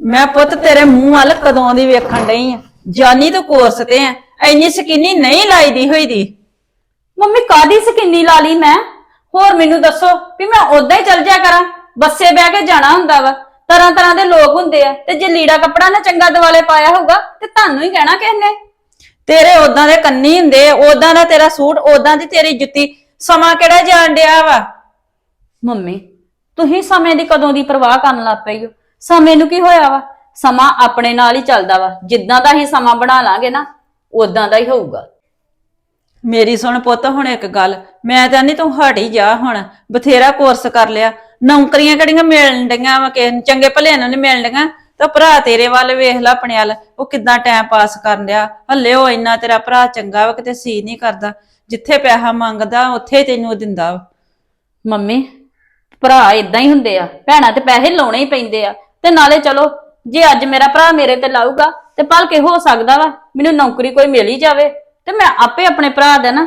ਮੈਂ ਪੁੱਤ ਤੇਰੇ ਮੂੰਹ ਵੱਲ ਕਦੋਂ ਦੀ ਵੇਖਣ ਡਈ ਆ? ਜਾਨੀ ਤੂੰ ਕੋਰਸ ਤੇ ਆ। ਇੰਨੀ ਸਕੀਨੀ ਨਹੀਂ ਲਾਈਦੀ ਹੋਈ ਦੀ ਮੰਮੀ ਕਾਦੀ ਸਕੀਨੀ ਲਾ ਲਈ ਮੈਂ? ਹੋਰ ਮੈਨੂੰ ਦੱਸੋ ਵੀ ਮੈਂ ਉਦਾਂ ਹੀ ਚੱਲ ਜਾ ਕਰਾਂ? ਬੱਸੇ ਬਹਿ ਕੇ ਜਾਣਾ ਹੁੰਦਾ ਵਾ। ਤਰ੍ਹਾਂ ਤਰ੍ਹਾਂ ਦੇ ਲੋਕ ਹੁੰਦੇ ਆ। ਤੇ ਜੇ ਲੀੜਾ ਕੱਪੜਾ ਨਾ ਚੰਗਾ ਦਿਵਾਲੇ ਪਾਇਆ ਹੋਊਗਾ ਤੇ ਤੁਹਾਨੂੰ ਹੀ ਕਹਿਣਾ ਕਿਸ ਨੇ। ਤੇਰੇ ਉਦਾਂ ਦੇ ਕੰਨੀ ਹੁੰਦੇ ਉਦਾਂ ਦਾ ਤੇਰਾ ਸੂਟ ਉਦਾਂ ਦੀ ਤੇਰੀ ਜੁੱਤੀ ਸਮਾਂ ਕਿਹੜਾ ਜਾਣ ਡਿਆ ਵਾ? ਮੰਮੀ ਤੁਸੀਂ ਸਮੇਂ ਦੀ ਕਦੋਂ ਦੀ ਪਰਵਾਹ ਕਰਨ ਲੱਗ ਪਈ ਹੋ? ਸਮੇਂ ਨੂੰ ਕੀ ਹੋਇਆ ਵਾ? ਸਮਾਂ ਆਪਣੇ ਨਾਲ ਹੀ ਚੱਲਦਾ ਵਾ। ਜਿੱਦਾਂ ਦਾ ਹੀ ਸਮਾਂ ਬਣਾ ਲਾਂਗੇ ਨਾ ਉਦਾਂ ਦਾ ਹੀ ਹੋਊਗਾ। ਮੇਰੀ ਸੁਣ ਪੁੱਤ ਹੁਣ ਇੱਕ ਗੱਲ। ਮੈਂ ਤਾਂ ਨਹੀਂ ਤੂੰ ਹਟ ਹੀ ਜਾ ਹੁਣ। ਬਥੇਰਾ ਕੋਰਸ ਕਰ ਲਿਆ। ਨੌਕਰੀਆਂ ਕਿਹੜੀਆਂ ਮਿਲਣ ਡਈਆਂ ਵਾ ਨੂੰ ਚੰਗੇ ਭਲੇ ਨੂੰ ਨਹੀਂ ਮਿਲਣ ਡਈਆਂ? ਤਾਂ ਭਰਾ ਤੇਰੇ ਵੱਲ ਵੇਖ ਲੈ ਆਪਣੇ ਵੱਲ। ਉਹ ਕਿੱਦਾਂ ਟਾਈਮ ਪਾਸ ਕਰਨ ਡਿਆ। ਹੱਲੇ ਉਹ ਇੰਨਾ ਤੇਰਾ ਭਰਾ ਚੰਗਾ ਵਾ ਕਿਤੇ ਸੀ ਨਹੀਂ ਕਰਦਾ। ਜਿੱਥੇ ਪੈਸਾ ਮੰਗਦਾ ਉੱਥੇ ਤੈਨੂੰ ਉਹ ਦਿੰਦਾ ਵਾ। ਮੰਮੀ ਭਰਾ ਇਦਾਂ ਹੀ ਹੁੰਦੇ ਆ। ਭੈਣਾਂ ਤੇ ਪੈਸੇ ਲਾਉਣੇ ਹੀ ਪੈਂਦੇ ਆ। ਤੇ ਨਾਲੇ ਚਲੋ ਜੇ ਅੱਜ ਮੇਰਾ ਭਰਾ ਮੇਰੇ ਤੇ ਲਾਊਗਾ ਤੇ ਭਲਕੇ ਹੋ ਸਕਦਾ ਵਾ ਮੈਨੂੰ ਨੌਕਰੀ ਕੋਈ ਮਿਲ ਹੀ ਜਾਵੇ। ਤੇ ਮੈਂ ਆਪੇ ਆਪਣੇ ਭਰਾ ਦਾ ਨਾ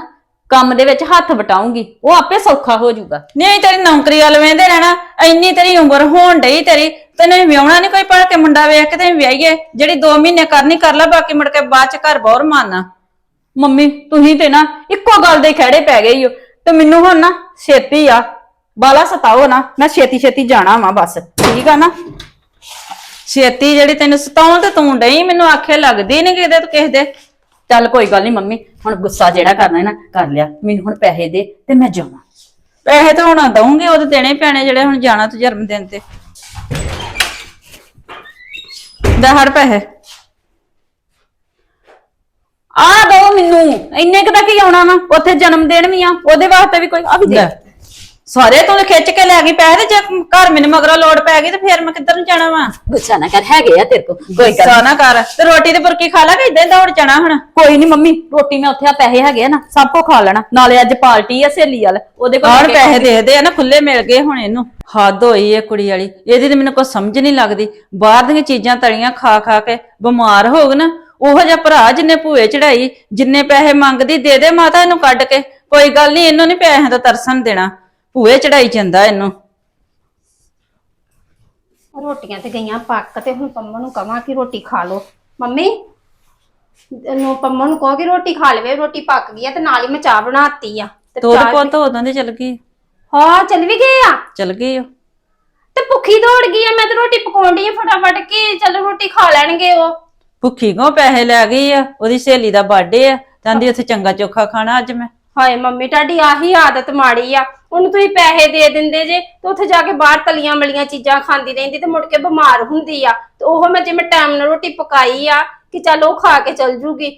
ਕੰਮ ਦੇ ਵਿੱਚ ਹੱਥ ਵਟਾਉਂਗੀ ਉਹ ਆਪੇ ਸੌਖਾ ਹੋ ਜਾਊਗਾ। ਨਹੀਂ ਤੇਰੀ ਨੌਕਰੀ ਵੱਲ ਵੇਂਦੇ ਰਹਿਣਾ ਇੰਨੀ ਤੇਰੀ ਉਮਰ ਹੋਣ ਡਈ ਤੇਰੀ ਤੈਨੂੰ ਵਿਆਹਣਾ ਨਹੀਂ ਕੋਈ ਪੜ ਕੇ ਮੁੰਡਾ ਵੇਖ ਕੇ ਤੈਨੂੰ ਵਿਆਹੀਏ ਜਿਹੜੀ 2 ਮਹੀਨੇ ਕਰਨੀ ਕਰ ਲੈ ਬਾਕੀ ਮੁੜ ਕੇ ਬਾਅਦ ਚ ਘਰ ਬੌਰ ਮਾਰਨਾ। ਮੰਮੀ ਤੁਸੀਂ ਤੇ ਨਾ ਇੱਕੋ ਗੱਲ ਦੇ ਖੜੇ ਪੈ ਗਏ ਹੋ ਤੇ ਮੈਨੂੰ ਹੁਣ ਨਾ ਛੇਤੀ ਆ ਬਾਲਾ ਸਤਾਓ ਨਾ ਮੈਂ ਛੇਤੀ ਛੇਤੀ ਜਾਣਾ ਵਾ ਬਸ ਠੀਕ ਆ ਨਾ? ਛੇਤੀ ਜਿਹੜੀ ਤੈਨੂੰ ਸਤਾਉਣ ਤੇ ਤੂੰ ਡਈ, ਮੈਨੂੰ ਆਖੇ ਲੱਗਦੀ ਨਹੀਂ ਕਿਤੇ ਤੂੰ ਕਿਸੇ ਦੇ। ਚੱਲ ਕੋਈ ਗੱਲ ਨਹੀਂ ਮੰਮੀ, ਹੁਣ ਗੁੱਸਾ ਜਿਹੜਾ ਕਰਨਾ ਹੈ ਨਾ, ਕਰ ਲਿਆ। ਮੈਨੂੰ ਹੁਣ ਪੈਸੇ ਦੇ ਤੇ ਮੈਂ ਜਾਵਾਂ। ਪੈਸੇ ਤਾਂ ਹੁਣ ਦਊਂਗੇ, ਉਹ ਤਾਂ ਦੇਣੇ ਪੈਣੇ ਜਿਹੜੇ ਹੁਣ ਜਾਣਾ ਤੂੰ ਜਨਮ ਦਿਨ ਤੇ। ਦਹੜ ਪੈਸੇ। ਆ ਦੋ ਮੈਨੂੰ, ਇੰਨੇ ਕੁ ਤੱਕ ਕੀ ਆਉਣਾ ਵਾ? ਉੱਥੇ ਜਨਮ ਦਿਨ ਵੀ ਆ, ਉਹਦੇ ਵਾਸਤੇ ਵੀ ਕੋਈ ਆ ਵੀ ਦੇ। ਲੈ। ਸਾਰੇ ਤੂੰ ਖਿੱਚ ਕੇ ਲੈ ਗਈ ਪੈਸੇ ਤੇ ਜੇ ਘਰ ਮੈਨੂੰ ਮਗਰੋਂ ਲੋੜ ਪੈ ਗਈ ਤੇ ਫੇਰ ਮੈਂ ਕਿੱਧਰ ਨੂੰ ਜਾਣਾ ਵਾ? ਗੁੱਸਾ ਨਾ ਕਰ ਹੈਗੇ ਆ ਤੇਰੇ ਕੋ ਕੋਈ ਗੱਲ ਨਾ। ਕਰ। ਤੇ ਰੋਟੀ ਤੇ ਬੁਰਕੀ ਖਾ ਲਾ ਕੇ ਇਦਾਂ ਦੌੜ ਜਾਣਾ ਹੁਣ? ਕੋਈ ਨਹੀਂ ਮੰਮੀ ਰੋਟੀ ਮੈਂ ਉੱਥੇ ਆ ਪੈਸੇ ਹੈਗੇ ਆ ਨਾ ਸਭ ਕੋ ਖਾ ਲੈਣਾ। ਨਾਲੇ ਅੱਜ ਪਾਰਟੀ ਆ ਸਹੇਲੀ ਵਾਲ ਉਹਦੇ ਕੋਲ ਕੇ ਪੈਸੇ ਦੇਖਦੇ ਆ ਨਾ ਖੁੱਲੇ ਮਿਲ ਗਏ ਹੁਣ ਇਹਨੂੰ। ਹੱਦ ਹੋਈ ਇਹ ਕੁੜੀ ਵਾਲੀ ਇਹਦੀ ਤੇ ਮੈਨੂੰ ਕੋਈ ਸਮਝ ਨਹੀਂ ਲੱਗਦੀ। ਬਾਹਰ ਦੀਆਂ ਚੀਜ਼ਾਂ ਤਲੀਆਂ ਖਾ ਖਾ ਕੇ ਬਿਮਾਰ ਹੋ ਗਏ ਨਾ ਉਹੋ ਜਿਹਾ ਭਰਾ ਜਿੰਨੇ ਭੂਏ ਚੜਾਈ ਜਿੰਨੇ ਪੈਸੇ ਮੰਗਦੀ ਦੇ ਦੇ ਮਾਤਾ ਇਹਨੂੰ ਕੱਢ ਕੇ। ਕੋਈ ਗੱਲ ਨਹੀਂ ਇਹਨੂੰ ਨਹੀਂ ਪੈਸਿਆਂ ਦਾ ਤਰਸਣ ਦੇਣਾ। ਭੂਏ ਚੜਾਈ ਜਾਂਦਾ ਇਹਨੂੰ। ਰੋਟੀਆਂ ਤੇ ਗਈਆਂ ਪੱਕ ਤੇ ਹੁਣ ਪੰਮਾ ਨੂੰ ਕਵਾਂ ਕਿ ਰੋਟੀ ਖਾ ਲੋ ਮੰਮੀ ਨੂੰ ਪੰਮਾ ਨੂੰ ਕਹੋ ਕਿ ਰੋਟੀ ਖਾ ਲਵੇ ਰੋਟੀ ਪੱਕ ਗਈ ਆ ਤੇ ਨਾਲ ਹੀ ਮੈਂ ਚਾਹ ਬਣਾਤੀ ਆ। ਤੇ ਤੋਰ ਚਾਹ- ਪੁੱਤ ਉਦੋਂ ਦੀ ਚਲ ਗਈ ਹਾਂ ਚੱਲ ਵੀ ਗਏ ਆ। ਚਲ ਗਈ ਉਹ। ਤੇ ਭੁੱਖੀ ਦੌੜ ਗਈ ਆ ਮੈਂ ਤੇ ਰੋਟੀ ਪਕਾਉਣ ਡਈ ਆ ਫਟਾਫਟ ਕਿ ਚੱਲ ਰੋਟੀ ਖਾ ਲੈਣਗੇ ਉਹ। ਭੁੱਖੀ ਕੋ ਪੈਸੇ ਲੈ ਗਈ ਆ? ਉਹਦੀ ਸਹੇਲੀ ਦਾ ਬਰਥਡੇ ਆ ਕਹਿੰਦੀ ਉੱਥੇ ਚੰਗਾ ਚੋਖਾ ਖਾਣਾ ਅੱਜ ਮੈਂ। ਹਾਏ ਮੰਮੀ ਤੁਹਾਡੀ ਆਹੀ ਆਦਤ ਮਾੜੀ ਆ। ਉਹਨੂੰ ਤੁਸੀਂ ਪੈਸੇ ਦੇ ਦਿੰਦੇ ਜੇ ਤੇ ਉੱਥੇ ਜਾ ਕੇ ਬਾਹਰ ਤਲੀਆਂ ਮਲੀਆਂ ਚੀਜ਼ਾਂ ਖਾਂਦੀ ਰਹਿੰਦੀ ਤੇ ਮੁੜ ਕੇ ਬਿਮਾਰ ਹੁੰਦੀ ਆ। ਤੇ ਉਹ ਮੈਂ ਜਿਵੇਂ ਟਾਈਮ ਨਾਲ ਰੋਟੀ ਪਕਾਈ ਆ ਕਿ ਚੱਲ ਉਹ ਖਾ ਕੇ ਚੱਲ ਜੂਗੀ।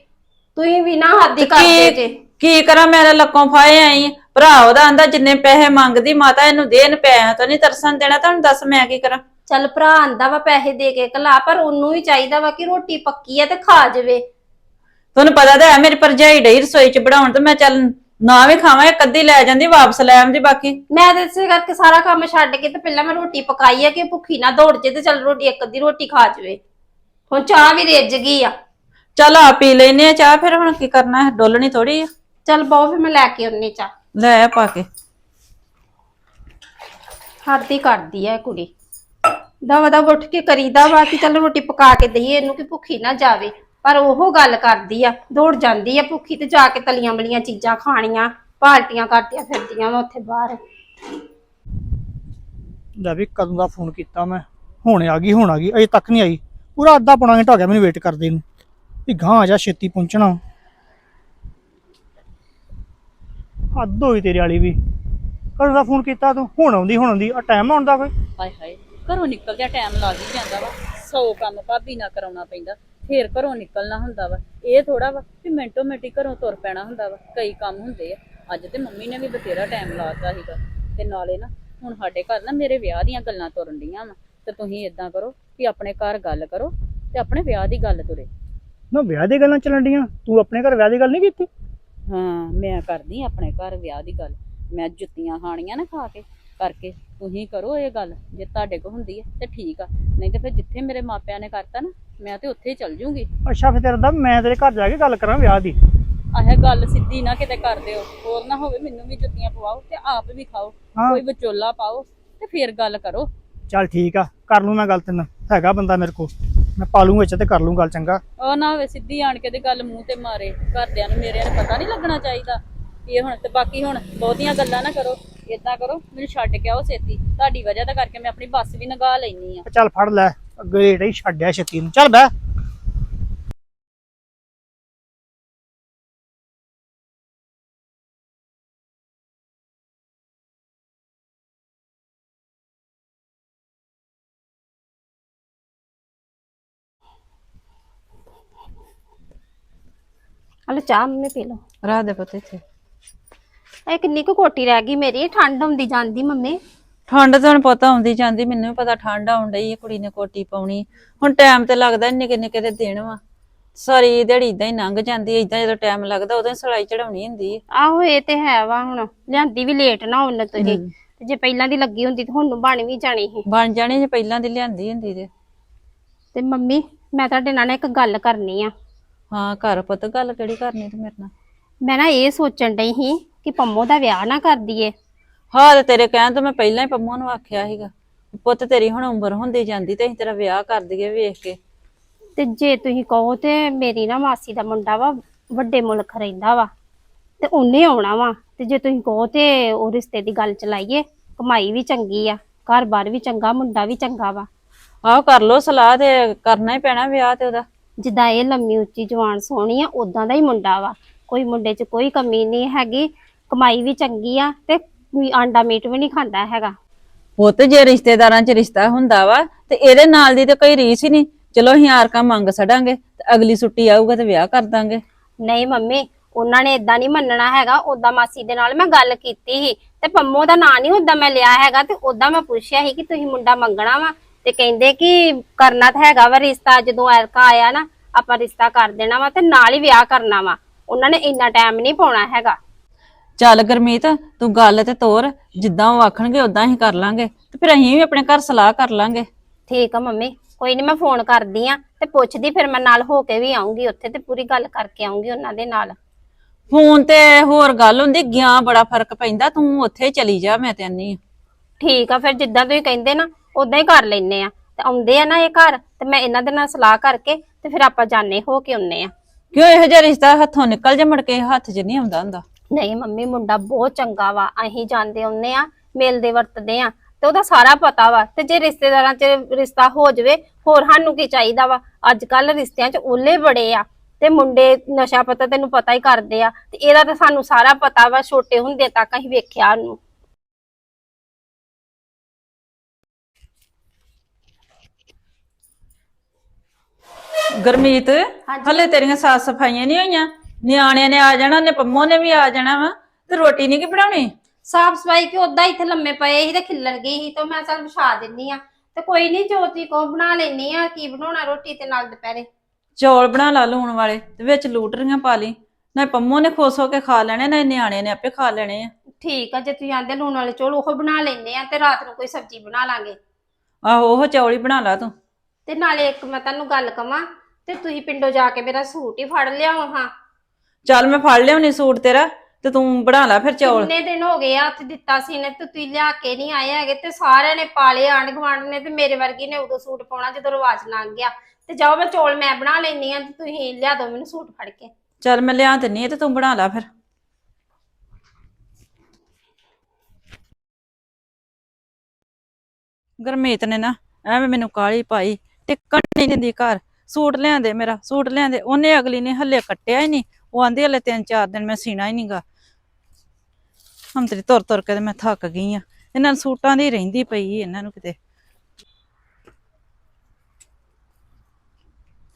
ਤੁਸੀਂ ਵੀ ਨਾ ਹੱਦ ਕਰਦੇ ਜੇ। ਕੀ ਕਰਾਂ ਮੇਰੇ ਲੱਕੋਂ ਫਾਏ ਆਈ। ਭਰਾ ਉਹਦਾ ਆਂਦਾ ਜਿੰਨੇ ਪੈਸੇ ਮੰਗਦੀ ਮਾਤਾ ਇਹਨੂੰ ਦੇਣ ਪੈਸਿਆਂ ਤੋਂ ਨਹੀਂ ਤਰਸਣ ਦੇਣਾ ਤੁਹਾਨੂੰ ਦੱਸ ਮੈਂ ਕੀ ਕਰਾਂ? ਚੱਲ ਭਰਾ ਆਂਦਾ ਵਾ ਪੈਸੇ ਦੇ ਕੇ ਕਲਾ ਪਰ ਉਹਨੂੰ ਵੀ ਚਾਹੀਦਾ ਵਾ ਕਿ ਰੋਟੀ ਪੱਕੀ ਆ ਤੇ ਖਾ ਜਾਵੇ। ਤੁਹਾਨੂੰ ਪਤਾ ਤਾਂ ਹੈ ਮੇਰੀ ਭਰਜਾਈ ਡਈ ਰਸੋਈ ਚ ਬਣਾਉਣ ਤੇ ਮੈਂ ਚੱਲ ਨਾ ਵੀ ਖਾਵਾਂ ਇੱਕ ਅੱਧੀ ਲੈ ਜਾਂਦੀ ਵਾਪਸ ਲੈ ਆਉਂਦੀ ਬਾਕੀ। ਮੈਂ ਤੇ ਇਸੇ ਕਰਕੇ ਸਾਰਾ ਕੰਮ ਛੱਡ ਕੇ ਤੇ ਪਹਿਲਾਂ ਮੈਂ ਰੋਟੀ ਪਕਾਈ ਆ ਕਿ ਭੁੱਖੀ ਨਾ ਦੌੜ ਜੇ ਤੇ ਚੱਲ ਰੋਟੀ ਇੱਕ ਅੱਧੀ ਰੋਟੀ ਖਾ ਜਾਵੇ। ਹੁਣ ਚਾਹ ਵੀ ਰਿੱਝ ਗਈ ਆ। ਚੱਲ ਆ ਪੀ ਲੈਨੇ ਆ ਚਾਹ ਫਿਰ ਹੁਣ ਕੀ ਕਰਨਾ ਹੈ? ਡੋਲਣੀ ਥੋੜੀ ਆ। ਚੱਲ ਬਹੁ ਫਿਰ ਮੈਂ ਲੈ ਕੇ ਆਉਣੀ ਚਾਹ। ਲੈ ਆ ਪਾ ਕੇ। ਹੱਦ ਹੀ ਕਰਦੀ ਆ ਇਹ ਕੁੜੀ। ਦਵਾ ਦਵਾ ਉੱਠ ਕੇ ਕਰੀਦਾ ਵਾ ਕਿ ਚੱਲ ਰੋਟੀ ਪਕਾ ਕੇ ਦਈਏ ਇਹਨੂੰ ਕਿ ਭੁੱਖੀ ਨਾ ਜਾਵੇ। ਪਰ ਉਹ ਗੱਲ ਕਰਦੀ ਆ ਦੌੜ ਜਾਂਦੀ ਆ ਭੁੱਖੀ ਤੇ ਜਾ ਕੇ ਤਲੀਆਂ ਬਲੀਆਂ ਚੀਜ਼ਾਂ ਖਾਣੀਆਂ ਪਾਲਟੀਆਂ ਕਰਦੀਆਂ ਫਿਰਦੀਆਂ ਵਾ ਉੱਥੇ ਬਾਹਰ। ਲੈ ਵੀ ਕਦੋਂ ਦਾ ਫੋਨ ਕੀਤਾ ਮੈਂ? ਹੁਣ ਆ ਗਈ ਹੁਣ ਆ ਗਈ ਅਜੇ ਤੱਕ ਨਹੀਂ ਆਈ। ਪੂਰਾ ਅੱਧਾ ਪੌਣਾ ਘੰਟਾ ਹੋ ਗਿਆ ਮੈਨੂੰ ਵੇਟ ਕਰਦੇ ਨੂੰ। ਵੀ ਗਾਂ ਆ ਜਾ ਛੇਤੀ ਪਹੁੰਚਣਾ। ਹੱਦ ਹੋਈ ਤੇਰੇ ਵਾਲੀ ਵੀ। ਕਦੋਂ ਦਾ ਫੋਨ ਕੀਤਾ ਤੂੰ? ਹੁਣ ਆਉਂਦੀ ਹੁਣ ਆਉਂਦੀ। ਆ ਟਾਈਮ ਆਉਣ ਦਾ ਕੋਈ? ਹਾਏ ਹਾਏ ਘਰੋਂ ਨਿਕਲ ਜਾ ਟਾਈਮ ਲੱਗ ਹੀ ਜਾਂਦਾ ਵਾ। ਸੌ ਕੰਮ ਭਾਬੀ ਨਾ ਕਰਾਉਣਾ ਪੈਂਦਾ। ਫੇਰ ਘਰੋਂ ਨਿਕਲਣਾ ਹੁੰਦਾ ਵਾ। ਇਹ ਥੋੜਾ ਵਾ ਕਿ ਮਿੰਟੋ ਮਿੰਟੀ ਘਰੋਂ ਤੁਰ ਪੈਣਾ ਹੁੰਦਾ ਵਾ। ਕਈ ਕੰਮ ਹੁੰਦੇ ਆ। ਅੱਜ ਤੇ ਮੰਮੀ ਨੇ ਵੀ ਬਥੇਰਾ ਟਾਈਮ ਲਾਤਾ ਸੀਗਾ। ਤੇ ਨਾਲੇ ਨਾ ਹੁਣ ਸਾਡੇ ਘਰ ਨਾ ਮੇਰੇ ਵਿਆਹ ਦੀਆਂ ਗੱਲਾਂ ਤੁਰਨ ਡੀਆਂ ਵਾ। ਤੇ ਤੁਸੀਂ ਇਦਾਂ ਕਰੋ ਕਿ ਆਪਣੇ ਘਰ ਗੱਲ ਕਰੋ ਤੇ ਆਪਣੇ ਵਿਆਹ ਦੀ ਗੱਲ ਤੁਰੇ। ਨਾ ਵਿਆਹ ਦੀ ਗੱਲਾਂ ਚੱਲਣ ਡੀਆਂ? ਤੂੰ ਆਪਣੇ ਘਰ ਵਿਆਹ ਦੀ ਗੱਲ ਨਹੀਂ ਕੀਤੀ? ਹਾਂ ਮੈਂ ਕਰਦੀ ਆਪਣੇ ਘਰ ਵਿਆਹ ਦੀ ਗੱਲ। ਮੈਂ ਜੁੱਤੀਆਂ ਖਾਣੀਆਂ ਨਾ ਖਾ ਕੇ। ਕਰਕੇ ਤੁਸੀਂ ਕਰੋ ਇਹ ਗੱਲ ਜੇ ਤੁਹਾਡੇ ਕੋ ਹੁੰਦੀ ਹੈ ਤੇ ਠੀਕ ਆ। ਨਹੀਂ ਤੇ ਫਿਰ ਜਿੱਥੇ ਮੇਰੇ ਮਾਪਿਆਂ ਨੇ ਕਰਤਾ ਨਾ ਮੈਂ ਤੇ ਉੱਥੇ ਹੀ ਚੱਲ ਜੂੰਗੀ। ਅੱਛਾ ਫਿਰ ਤੇਰਾ ਦਾ ਮੈਂ ਤੇਰੇ ਘਰ ਜਾ ਕੇ ਗੱਲ ਕਰਾਂ ਵਿਆਹ ਦੀ। ਆਹ ਗੱਲ ਸਿੱਧੀ ਨਾ ਕਿਤੇ ਕਰ ਦਿਓ। ਹੋਰ ਨਾ ਹੋਵੇ ਮੈਨੂੰ ਵੀ ਜੁੱਤੀਆਂ ਪਵਾਓ ਤੇ ਆਪ ਵੀ ਖਾਓ। ਹਾਂ। ਕੋਈ ਵਿਚੋਲਾ ਪਾਓ ਤੇ ਫਿਰ ਗੱਲ ਕਰੋ। ਚੱਲ ਠੀਕ ਆ ਕਰ ਲੂ ਮੈਂ ਗੱਲ ਤੈਨੂੰ। ਹੈਗਾ ਬੰਦਾ ਮੇਰੇ ਕੋਲ। ਮੈਂ ਪਾ ਲੂੰ ਵਿੱਚ ਤੇ ਕਰ ਲੂੰ ਗੱਲ ਚੰਗਾ। ਉਹ ਨਾ ਹੋਵੇ ਸਿੱਧੀ ਆਣ ਕੇ ਤੇ ਗੱਲ ਮੂੰਹ ਤੇ ਮਾਰੇ। ਘਰਦਿਆਂ ਨੂੰ ਮੇਰਿਆਂ ਨੂੰ ਪਤਾ ਨਹੀਂ ਲੱਗਣਾ ਚਾਹੀਦਾ। ਇਹ ਹੁਣ ਤੇ ਬਾਕੀ ਹੁਣ ਬਹੁਤੀਆਂ ਗੱਲਾਂ ਨਾ ਕਰੋ। ਏਦਾਂ ਕਰੋ ਮੈਨੂੰ ਛੱਡ ਕੇ ਆਓ ਛੇਤੀ। ਤੁਹਾਡੀ ਵਜ੍ਹਾ ਦਾ ਕਰਕੇ ਮੈਂ ਆਪਣੀ ਬੱਸ ਵੀ ਨਗਾ ਲੈਣੀ ਆ ਚੱਲ ਫੜ ਲੈ ਅੱਗੇ ਰੇਟ ਹੀ ਛੱਡਿਆ ਛੇਤੀ ਨੂੰ। ਚੱਲ ਬਹਿ। ਹਲੋ ਚਾਹ ਮੰਮੀ ਪੀ ਲਓ। ਰਾਹ ਦੇ ਪੁੱਤ ਇੱਥੇ। ਇਹ ਕਿੰਨੀ ਕੁ ਕੋਟੀ ਰਹਿ ਗਈ ਮੇਰੀ ਠੰਡ ਹੁੰਦੀ ਜਾਂਦੀ ਮੰਮੀ। ਠੰਡ ਤਾਂ ਹੁਣ ਪਤਾ ਆਉਂਦੀ ਜਾਂਦੀ ਮੈਨੂੰ ਵੀ ਪਤਾ ਠੰਡ ਆਉਣ ਡਈ ਹੈ ਕੁੜੀ ਨੇ ਕੋਟੀ ਪਾਉਣੀ। ਹੁਣ ਟਾਈਮ ਤੇ ਲੱਗਦਾ ਨਿੱਕੇ ਨਿੱਕੇ ਦੇ ਦਿਨ ਵਾ। ਸਾਰੀ ਦਿਹਾੜੀ ਇਦਾਂ ਹੀ ਲੰਘ ਜਾਂਦੀ ਇਦਾਂ ਜਦੋਂ ਟਾਈਮ ਲੱਗਦਾ ਉਦੋਂ ਹੀ ਸਲਾਈ ਚੜਾਉਣੀ ਹੁੰਦੀ ਹੈ ਆਹੋ ਇਹ ਤੇ ਹੈ ਵਾ ਹੁਣ ਲਿਆਂਦੀ ਵੀ ਲੇਟ ਨਾ ਹੁਣ ਤੁਸੀਂ। ਤੇ ਜੇ ਪਹਿਲਾਂ ਦੀ ਲੱਗੀ ਹੁੰਦੀ ਤਾਂ ਹੁਣ ਬਣ ਵੀ ਜਾਣੀ ਸੀ। ਬਣ ਜਾਣੀ ਜੇ ਪਹਿਲਾਂ ਦੀ ਲਿਆਂਦੀ ਹੁੰਦੀ ਤੇ। ਤੇ ਮੰਮੀ ਮੈਂ ਤੁਹਾਡੇ ਨਾਲ ਨਾ ਇੱਕ ਗੱਲ ਕਰਨੀ ਆ। ਹਾਂ ਘਰ ਪੁੱਤ ਗੱਲ ਕਿਹੜੀ ਕਰਨੀ ਤੂੰ ਮੇਰੇ ਨਾਲ? ਮੈਂ ਨਾ ਇਹ ਸੋਚਣ ਡਈ ਸੀ ਕਿ ਪੰਮੋ ਦਾ ਵਿਆਹ ਨਾ ਕਰ ਦਈਏ। ਹਾਂ ਤੇ ਤੇਰੇ ਕਹਿਣ ਤੋਂ ਮੈਂ ਪਹਿਲਾਂ ਹੀ ਪੰਮੋ ਨੂੰ ਆਖਿਆ ਸੀਗਾ ਪੁੱਤ ਤੇਰੀ ਹੁਣ ਉਮਰ ਹੁੰਦੀ ਜਾਂਦੀ ਤੇ ਅਸੀਂ ਤੇਰਾ ਵਿਆਹ ਕਰ ਦਈਏ ਵੇਖ ਕੇ। ਤੇ ਜੇ ਤੁਸੀਂ ਕਹੋ ਤੇ ਮੇਰੀ ਨਾ ਮਾਸੀ ਦਾ ਮੁੰਡਾ ਵਾ ਵੱਡੇ ਮੁਲਕ ਰਹਿੰਦਾ ਵਾ ਤੇ ਉਹਨੇ ਆਉਣਾ ਵਾ ਤੇ ਜੇ ਤੁਸੀਂ ਕਹੋ ਤੇ ਉਹ ਰਿਸ਼ਤੇ ਦੀ ਗੱਲ ਚਲਾਈਏ ਕਮਾਈ ਵੀ ਚੰਗੀ ਆ ਘਰ-ਬਾਰ ਵੀ ਚੰਗਾ ਮੁੰਡਾ ਵੀ ਚੰਗਾ ਵਾ। ਆਹੋ ਕਰ ਲੋ ਸਲਾਹ ਤੇ ਕਰਨਾ ਹੀ ਪੈਣਾ ਵਿਆਹ ਤੇ ਉਹਦਾ। ਜਿੱਦਾਂ ਇਹ ਲੰਮੀ ਉੱਚੀ ਜਵਾਨ ਸੋਹਣੀ ਆ ਉਦਾਂ ਦਾ ਹੀ ਮੁੰਡਾ ਵਾ। ਕੋਈ ਮੁੰਡੇ 'ਚ ਕੋਈ ਕਮੀ ਨਹੀਂ ਹੈਗੀ ਕਮਾਈ ਵੀ ਚੰਗੀ ਆ ਤੇ ਕੋਈ ਆਂਡਾ ਮੀਟ ਵੀ ਨਹੀਂ ਖਾਂਦਾ ਹੈਗਾ। ਪੁੱਤ ਜੇ ਰਿਸ਼ਤੇਦਾਰਾਂ 'ਚ ਰਿਸ਼ਤਾ ਹੁੰਦਾ ਵਾ ਤੇ ਇਹਦੇ ਨਾਲ ਦੀ ਤੇ ਕੋਈ ਰੀਸ ਹੀ ਨਹੀਂ। ਚਲੋ ਅਸੀਂ ਆਰਕਾ ਮੰਗ ਛੱਡਾਂਗੇ ਤੇ ਅਗਲੀ ਛੁੱਟੀ ਆਊਗਾ ਤੇ ਵਿਆਹ ਕਰ ਦਾਂਗੇ। ਨਹੀਂ ਮੰਮੀ ਉਹਨਾਂ ਨੇ ਇਦਾਂ ਨਹੀਂ ਮੰਨਣਾ ਹੈਗਾ। ਉਦਾਂ ਮਾਸੀ ਦੇ ਨਾਲ ਮੈਂ ਗੱਲ ਕੀਤੀ ਸੀ ਤੇ ਪੰਮੋ ਦਾ ਨਾਂ ਨਹੀਂ ਉਦਾਂ ਮੈਂ ਲਿਆ ਹੈਗਾ ਤੇ ਉਦਾਂ ਮੈਂ ਪੁੱਛਿਆ ਸੀ ਕਿ ਤੁਸੀਂ ਮੁੰਡਾ ਮੰਗਣਾ ਵਾ ਤੇ ਕਹਿੰਦੇ ਕਿ ਕਰਨਾ ਤਾਂ ਹੈਗਾ ਵਾ ਰਿਸ਼ਤਾ ਜਦੋਂ ਐਲਕਾ ਆਇਆ ਨਾ ਆਪਾਂ ਰਿਸ਼ਤਾ ਕਰ ਦੇਣਾ ਵਾ ਤੇ ਨਾਲ ਹੀ ਵਿਆਹ ਕਰਨਾ ਵਾ। ਉਹਨਾਂ ਨੇ ਇੰਨਾ ਟਾਈਮ ਨਹੀਂ ਪਾਉਣਾ ਹੈਗਾ। ਚੱਲ ਗਰਮੀਤ ਤੂੰ ਗੱਲ ਤੇ ਤੋਰ ਜਿੱਦਾਂ ਉਹ ਆਖਣਗੇ ਉਦਾਂ ਹੀ ਕਰ ਲਾਂਗੇ ਤੇ ਫਿਰ ਅਸੀਂ ਵੀ ਆਪਣੇ ਘਰ ਸਲਾਹ ਕਰ ਲਾਂਗੇ। ਠੀਕ ਆ ਮੰਮੀ ਕੋਈ ਨਹੀਂ ਮੈਂ ਫੋਨ ਕਰਦੀ ਆ ਤੇ ਪੁੱਛਦੀ ਫਿਰ ਮੈਂ ਨਾਲ ਹੋ ਕੇ ਵੀ ਆਉਂਗੀ ਉੱਥੇ ਤੇ ਪੂਰੀ ਗੱਲ ਕਰਕੇ ਆਉਂਗੀ ਉਹਨਾਂ ਦੇ ਨਾਲ। ਫੋਨ ਤੇ ਹੋਰ ਗੱਲ ਹੁੰਦੀ ਗਿਆ ਬੜਾ ਫ਼ਰਕ ਪੈਂਦਾ ਤੂੰ ਉੱਥੇ ਚਲੀ ਜਾ ਮੈਂ ਤੇ ਆਨੀ। ਠੀਕ ਆ ਫਿਰ ਜਿੱਦਾਂ ਤੁਸੀਂ ਕਹਿੰਦੇ ਨਾ ਉਦਾਂ ਹੀ ਕਰ ਲੈਨੇ ਆ। ਤੇ ਆਉਂਦੇ ਆ ਨਾ ਇਹ ਘਰ ਤੇ ਮੈਂ ਇਹਨਾਂ ਦੇ ਨਾਲ ਸਲਾਹ ਕਰਕੇ ਤੇ ਫਿਰ ਆਪਾਂ ਜਾਣੇ ਹੋ ਕੇ ਆਉਨੇ ਆ। ਕਿਉਂ ਇਹੋ ਜਿਹਾ ਰਿਸ਼ਤਾ ਹੱਥੋਂ ਨਿਕਲ ਜਾ ਮੁੜ ਕੇ ਹੱਥ 'ਚ ਨਹੀਂ ਆਉਂਦਾ ਹੁੰਦਾ। ਨਹੀਂ ਮੰਮੀ ਮੁੰਡਾ ਬਹੁਤ ਚੰਗਾ ਵਾ ਅਸੀਂ ਜਾਂਦੇ ਆਉਨੇ ਆ ਮਿਲਦੇ ਵਰਤਦੇ ਆ ਤੇ ਉਹਦਾ ਸਾਰਾ ਪਤਾ ਵਾ ਤੇ ਜੇ ਰਿਸ਼ਤੇਦਾਰਾਂ 'ਚ ਰਿਸ਼ਤਾ ਹੋ ਜਾਵੇ ਹੋਰ ਸਾਨੂੰ ਕੀ ਚਾਹੀਦਾ ਵਾ? ਅੱਜ ਕੱਲ ਰਿਸ਼ਤਿਆਂ 'ਚ ਓਲੇ ਬੜੇ ਆ ਤੇ ਮੁੰਡੇ ਨਸ਼ਾ ਪਤਾ ਤੈਨੂੰ ਪਤਾ ਹੀ ਕਰਦੇ ਆ ਤੇ ਇਹਦਾ ਤਾਂ ਸਾਨੂੰ ਸਾਰਾ ਪਤਾ ਵਾ ਛੋਟੇ ਹੁੰਦੇ ਤੱਕ ਅਸੀਂ ਵੇਖਿਆ ਉਹਨੂੰ। ਗਰਮੀਤ ਹਲੇ ਤੇਰੀਆਂ ਸਾਫ਼ ਸਫਾਈਆਂ ਨਹੀਂ ਹੋਈਆਂ? ਨਿਆਣਿਆਂ ਨੇ ਆ ਜਾਣਾ ਨੇ ਪੰਮੋ ਨੇ ਵੀ ਆ ਜਾਣਾ ਵਾ। ਤੇ ਰੋਟੀ ਨਹੀਂ ਕੀ ਬਣਾਉਣੀ? ਸਾਫ਼ ਸਫ਼ਾਈ ਕਿ ਉਦਾਂ ਇੱਥੇ ਲੰਮੇ ਪਏ ਸੀ ਤੇ ਖਿੱਲਰ ਗਈ ਸੀ ਤੇ ਮੈਂ ਚੱਲ ਵਿਛਾ ਦਿੰਨੀ ਆ। ਤੇ ਕੋਈ ਨਹੀਂ ਜੋਤੀ ਕੋ ਬਣਾ ਲੈਣੀ ਆ ਕੀ ਬਣਾਉਣਾ ਰੋਟੀ ਤੇ ਨਾਲ ਦੁਪਹਿਰੇ। ਚੌਲ ਬਣਾ ਲਾ ਲੂਣ ਵਾਲੇ ਤੇ ਵਿੱਚ ਲੂਟਰੀਆਂ ਪਾ ਲਈ। ਨਾ ਪੰਮੋ ਨੇ ਖੁਸ਼ ਹੋ ਕੇ ਖਾ ਲੈਣੇ ਨਾ ਨਿਆਣਿਆਂ ਨੇ ਆਪੇ ਖਾ ਲੈਣੇ ਆ। ਠੀਕ ਆ ਜੇ ਤੁਸੀਂ ਆਂਦੇ ਲੂਣ ਵਾਲੇ ਚੌਲ ਉਹ ਬਣਾ ਲੈਣੇ ਆ ਤੇ ਰਾਤ ਨੂੰ ਕੋਈ ਸਬਜ਼ੀ ਬਣਾ ਲਾਂਗੇ। ਆਹੋ ਉਹ ਚੌਲ ਹੀ ਬਣਾ ਲਾ ਤੂੰ। ਤੇ ਨਾਲੇ ਇੱਕ ਮੈਂ ਤੁਹਾਨੂੰ ਗੱਲ ਕਵਾਂ ਤੇ ਤੁਸੀਂ ਪਿੰਡੋਂ ਜਾ ਕੇ ਮੇਰਾ ਸੂਟ ਹੀ ਫੜ ਲਿਆਓ ਹਾਂ। ਚੱਲ ਮੈਂ ਫੜ ਲਿਆਉਣੀ ਸੂਟ ਤੇਰਾ ਤੇ ਤੂੰ ਬਣਾ ਲਾ ਫਿਰ ਚੌਲ। ਕਿੰਨੇ ਦਿਨ ਹੋ ਗਏ ਆ ਹੱਥ ਦਿੱਤਾ ਸੀ ਨੇ ਤੇ ਤੁਸੀਂ ਲਿਆ ਕੇ ਨਹੀਂ ਆਏ ਹੈਗੇ ਤੇ ਸਾਰਿਆਂ ਨੇ ਪਾਲੇ ਆਂਢ ਗੁਆਂਢ ਨੇ ਤੇ ਮੇਰੇ ਵਰਗੀ ਨੇ ਉਦੋਂ ਸੂਟ ਪਾਉਣਾ ਜਦੋਂ ਰਿਵਾਜ ਲੰਘ ਗਿਆ। ਤੇ ਜਾਓ ਮੈਂ ਚੌਲ ਮੈਂ ਬਣਾ ਲੈਣੀ ਆ ਤੇ ਤੁਸੀਂ ਲਿਆ ਦਿਓ ਮੈਨੂੰ ਸੂਟ ਫੜ ਕੇ। ਚੱਲ ਮੈਂ ਲਿਆ ਦਿੰਨੀ ਆ ਤੇ ਤੂੰ ਬਣਾ ਲਾ ਫਿਰ। ਗਰਮੀਤ ਨੇ ਨਾ ਐਵੇਂ ਮੈਨੂੰ ਕਾਲੀ ਪਾਈ ਟਿਕਣ ਨਹੀਂ ਦਿੰਦੀ ਘਰ। ਸੂਟ ਲਿਆਂਦੇ ਮੇਰਾ ਸੂਟ ਲਿਆਂਦੇ ਉਹਨੇ ਅਗਲੀ ਨੇ ਹੱਲੇ ਕੱਟਿਆ ਹੀ ਨਹੀਂ। ਉਹ ਆਂਦੇ ਹਲੇ ਤਿੰਨ ਚਾਰ ਦਿਨ ਮੈਂ ਸੀਣਾ ਹੀ ਨਹੀਂਗਾ ਹਮ ਤੇਰੀ ਤੁਰ ਤੁਰ ਕੇ ਤੇ ਮੈਂ ਥੱਕ ਗਈ ਆ। ਇਹਨਾਂ ਨੂੰ ਸੂਟਾਂ ਦੀ ਰਹਿੰਦੀ ਪਈ ਇਹਨਾਂ ਨੂੰ ਕਿਤੇ।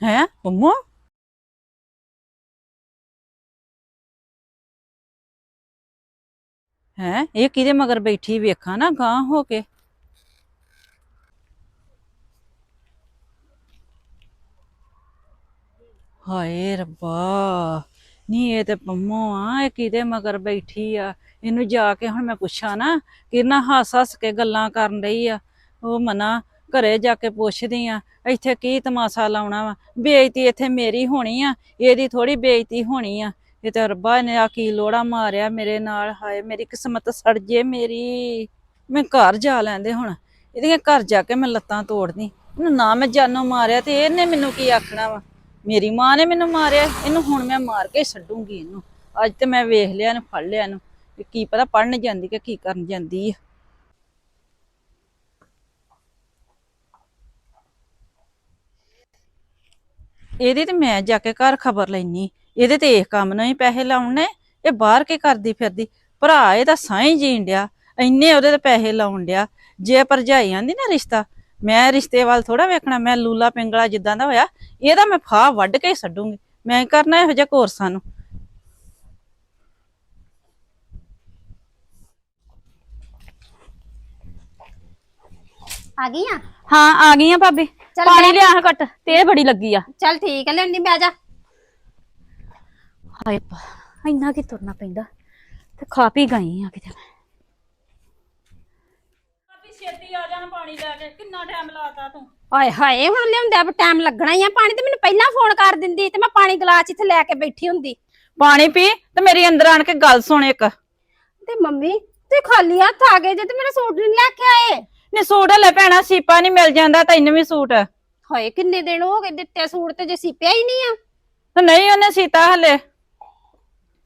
ਹੈ? ਮੰਮਾ? ਹੈ? ਇਹ ਕਿਹਦੇ ਮਗਰ ਬੈਠੀ ਵੇਖਾਂ ਨਾ ਗਾਂ ਹੋ ਕੇ। ਹਾਏ ਰੱਬਾ। ਨੀ, ਇਹ ਤੇ ਪੰਮੋ ਆ, ਇਹ ਕਿਹਦੇ ਮਗਰ ਬੈਠੀ ਆ? ਇਹਨੂੰ ਜਾ ਕੇ ਹੁਣ ਮੈਂ ਪੁੱਛਾਂ ਨਾ ਕਿਰਨਾ ਹੱਸ ਹੱਸ ਕੇ ਗੱਲਾਂ ਕਰਨ ਰਹੀ ਆ। ਉਹ ਮਨਾ, ਘਰੇ ਜਾ ਕੇ ਪੁੱਛਦੀ ਆ, ਇੱਥੇ ਕੀ ਤਮਾਸ਼ਾ ਲਾਉਣਾ ਵਾ? ਬੇਇੱਜ਼ਤੀ ਇੱਥੇ ਮੇਰੀ ਹੋਣੀ ਆ, ਇਹਦੀ ਥੋੜੀ ਬੇਇੱਜ਼ਤੀ ਹੋਣੀ ਆ। ਇਹ ਤੇ ਰੱਬਾ ਨੇ ਆ ਕੀ ਲੋੜਾ ਮਾਰਿਆ ਮੇਰੇ ਨਾਲ? ਹਾਏ, ਮੇਰੀ ਕਿਸਮਤ ਸੜ ਜੇ ਮੇਰੀ। ਮੈਂ ਘਰ ਜਾ ਲੈਂਦੇ ਹੁਣ। ਇਹਦੀਆਂ ਘਰ ਜਾ ਕੇ ਮੈਂ ਲੱਤਾਂ ਤੋੜਦੀ। ਨਾ ਮੈਂ ਜਾਨੋਂ ਮਾਰਿਆ ਤੇ ਇਹਨੇ ਮੈਨੂੰ ਕੀ ਆਖਣਾ ਵਾ? ਮੇਰੀ ਮਾਂ ਨੇ ਮੈਨੂੰ ਮਾਰਿਆ, ਇਹਨੂੰ ਹੁਣ ਮੈਂ ਮਾਰ ਕੇ ਛੱਡੂੰਗੀ ਇਹਨੂੰ। ਅੱਜ ਤੇ ਮੈਂ ਵੇਖ ਲਿਆ ਇਹਨੂੰ, ਫੜ ਲਿਆ ਇਹਨੂੰ ਕੀ ਪਤਾ ਪੜਨ ਜਾਂਦੀ ਕਿ ਕੀ ਕਰਨ ਜਾਂਦੀ ਆ। ਇਹਦੇ ਤੇ ਮੈਂ ਜਾ ਕੇ ਘਰ ਖਬਰ ਲੈਣੀ ਇਹਦੇ ਤੇ ਇਹ ਕੰਮ ਨਹੀਂ ਪੈਸੇ ਲਾਉਣੇ, ਇਹ ਬਾਹਰ ਕੀ ਕਰਦੀ ਫਿਰਦੀ? ਭਰਾ ਇਹਦਾ ਸਾਈਂ ਜੀਣ ਡਿਆ, ਇੰਨੇ ਉਹਦੇ ਤੇ ਪੈਸੇ ਲਾਉਣ ਡਿਆ। ਜੇ ਭਰਜਾਈ ਆਂਦੀ ਨਾ ਰਿਸ਼ਤਾ ਮੈਂ ਰਿਸ਼ਤੇ ਵੱਲ ਥੋੜਾ ਵੇਖਣਾ ਮੈਂ ਲੂਲਾ ਪਿੰਗਲਾ ਜਿੱਦਾਂ ਦਾ ਹੋਇਆ ਇਹਦਾ ਮੈਂ ਫਾਹ ਵੱਢ ਕੇ ਹੀ ਛੱਡੂੰਗੀ। ਮੈਂ ਕਰਨਾ ਇਹੋ ਜਿਹਾ ਕੋਰਸਾਂ ਨੂੰ। ਆ ਗਈ ਆ? ਹਾਂ ਆ ਗਈ ਆ ਭਾਬੀ। ਚੱਲ ਪਾਣੀ। ਲਿਆ ਘਟ ਤੇ ਇਹ ਬੜੀ ਲੱਗੀ ਆ। ਚੱਲ ਠੀਕ ਹੈ ਲੈਣੀ ਬਹਿ ਜਾ। ਹਾਏ ਪਾ ਇੰਨਾ ਕੀ ਤੁਰਨਾ ਪੈਂਦਾ। ਤੇ ਖਾ ਪੀ ਗਈ ਆ ਕਿਤੇ ਮੈਂ। ਭਾਬੀ ਛੇਤੀ ਆ ਪਾਣੀ ਲੈ ਕੇ ਕਿੰਨਾ ਟਾਈਮ ਲਾਤਾ ਤੂੰ? ਹਾਏ ਹਾਏ ਹੁਣ ਲਿਆਉਂਦਾ ਟਾਈਮ ਲੱਗਣਾ ਹੀ ਆ। ਪਾਣੀ ਤੇ ਮੈਨੂੰ ਪਹਿਲਾਂ ਫੋਨ ਕਰ ਦਿੰਦੀ ਤੇ ਮੈਂ ਪਾਣੀ ਗਲਾਸ ਇੱਥੇ ਲੈ ਕੇ ਬੈਠੀ ਹੁੰਦੀ। ਪਾਣੀ ਪੀ ਤੇ ਮੇਰੀ ਅੰਦਰ ਆਣ ਕੇ ਗੱਲ ਸੁਣ ਇੱਕ। ਤੇ ਮੰਮੀ ਤੇ ਖਾਲੀ ਹੱਥ ਆ ਗਏ ਜੇ ਤੇ ਮੇਰਾ ਸੂਟ ਨਹੀਂ ਲੈ ਕੇ ਆਏ। ਨੇ ਸੂਟ ਲੈ ਭੈਣਾ ਸੀਪਾ ਨਹੀਂ ਮਿਲ ਜਾਂਦਾ ਤੈਨੂੰ ਵੀ ਸੂਟ। ਹਾਏ ਕਿੰਨੇ ਦਿਨ ਹੋ ਗਏ ਦਿੱਤੇ ਸੂਟ ਤੇ ਜੇ ਸਿਪਿਆ ਹੀ ਨਹੀਂ ਆ। ਤੇ ਨਹੀਂ ਉਹਨੇ ਸੀਤਾ ਹਲੇ।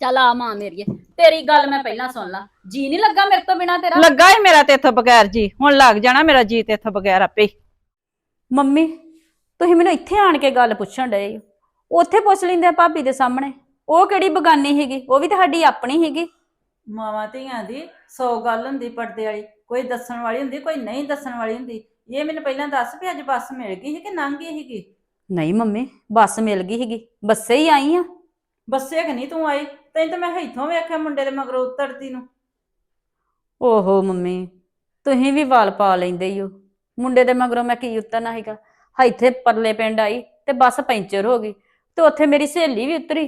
ਚੱਲ ਆ ਮਾਂ ਮੇਰੀਏ ਤੇਰੀ ਗੱਲ ਮੈਂ ਪਹਿਲਾਂ ਸੁਣ ਲਾ। ਜੀ ਨਹੀਂ ਲੱਗਾ ਮੇਰੇ ਤੋਂ ਬਿਨਾ ਤੇਰਾ? ਲੱਗਾ ਹੀ ਮੇਰਾ ਤੇ ਇੱਥੋਂ ਬਗੈਰ ਜੀ। ਹੁਣ ਲੱਗ ਜਾਣਾ ਮੇਰਾ ਜੀ ਤੇ ਇੱਥੋਂ ਬਗੈਰ ਆਪੇ ਹੀ। ਮੰਮੀ ਤੁਸੀਂ ਮੈਨੂੰ ਇੱਥੇ ਆਣ ਕੇ ਗੱਲ ਪੁੱਛਣ ਡਏ ਹੋ ਉੱਥੇ ਪੁੱਛ ਲੈਂਦੇ ਆ ਭਾਬੀ ਦੇ ਸਾਹਮਣੇ। ਉਹ ਕਿਹੜੀ ਬਗਾਨੀ ਹੈਗੀ ਉਹ ਵੀ ਤੁਹਾਡੀ ਆਪਣੀ ਹੈਗੀ ਮਾਵਾਂ ਧੀਆਂ ਦੀ ਸੌ ਗੱਲ ਹੁੰਦੀ ਪਰਦੇ ਵਾਲੀ। ਕੋਈ ਦੱਸਣ ਵਾਲੀ ਹੁੰਦੀ ਕੋਈ ਨਹੀਂ ਦੱਸਣ ਵਾਲੀ ਹੁੰਦੀ। ਇਹ ਮੈਨੂੰ ਪਹਿਲਾਂ ਦੱਸ ਵੀ ਅੱਜ ਬੱਸ ਮਿਲ ਗਈ ਸੀ ਕਿ ਲੰਘ ਗਈ ਸੀਗੀ? ਨਹੀਂ ਮੰਮੀ ਬੱਸ ਮਿਲ ਗਈ ਹੈਗੀ ਬੱਸੇ ਹੀ ਆਈ ਆ। ਬੱਸੇ ਕਿ ਨਹੀਂ ਤੂੰ ਆਈ? ਤੈਨੂੰ ਤਾਂ ਮੈਂ ਇੱਥੋਂ ਵੇਖਿਆ ਮੁੰਡੇ ਦੇ ਮਗਰੋਂ ਉਤਰਦੀ ਨੂੰ। ਓਹੋ ਮੰਮੀ ਤੁਸੀਂ ਵੀ ਵਾਲ ਪਾ ਲੈਂਦੇ ਹੀ ਹੋ ਮੁੰਡੇ ਦੇ ਮਗਰੋਂ ਮੈਂ ਕੀ ਉਤਰਨਾ ਹੈਗਾ ਇੱਥੇ ਪਰਲੇ ਪਿੰਡ ਆਈ ਤੇ ਬੱਸ ਪੈਂਚਰ ਹੋ ਗਈ ਤੇ ਉੱਥੇ ਮੇਰੀ ਸਹੇਲੀ ਵੀ ਉਤਰੀ